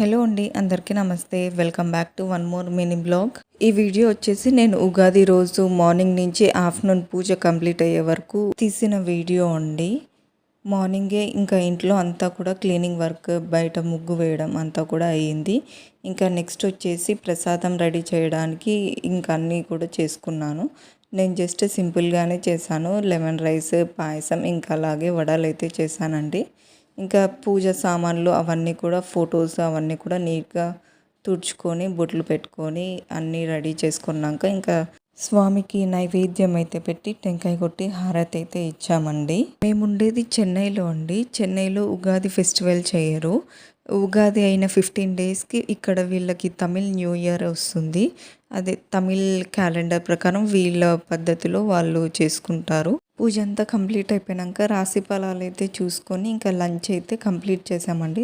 Hello అండి అందరికీ నమస్తే. Welcome back to one more mini blog ఈ వీడియో వచ్చేసి నేను ఉగాది రోజు మార్నింగ్ నుంచి ఆఫ్టర్నూన్ పూజ కంప్లీట్ అయ్యే వరకు తీసిన వీడియో అండి. మార్నింగే ఇంకా ఇంట్లో అంతా కూడా క్లీనింగ్ వర్క్ బయట ముగ్గు వేయడం అంతా కూడా అయ్యింది. ఇంకా నెక్స్ట్ వచ్చేసి ప్రసాదం రెడీ చేయడానికి ఇంకా అన్నీ కూడా చేసుకున్నాను. నేను జస్ట్ సింపుల్గానే చేశాను. లెమన్ రైస్ పాయసం ఇంకా అలాగే వడలు అయితే చేశానండి. ఇంకా పూజ సామాన్లు అవన్నీ కూడా ఫొటోస్ అవన్నీ కూడా నీట్గా తుడుచుకొని బొట్లు పెట్టుకొని అన్నీ రెడీ చేసుకున్నాక ఇంకా స్వామికి నైవేద్యం అయితే పెట్టి టెంకాయ కొట్టి హారతి అయితే ఇచ్చామండి. మేము ఉండేది చెన్నైలో అండి. చెన్నైలో ఉగాది ఫెస్టివల్ చేయరు. ఉగాది అయిన ఫిఫ్టీన్ డేస్కి ఇక్కడ వీళ్ళకి తమిళ్ న్యూ ఇయర్ వస్తుంది. అదే తమిళ్ క్యాలెండర్ ప్రకారం వీళ్ళ పద్ధతిలో వాళ్ళు చేసుకుంటారు. పూజ అంతా కంప్లీట్ అయిపోయాక రాశి ఫలాలు అయితే చూసుకొని ఇంకా లంచ్ అయితే కంప్లీట్ చేసామండి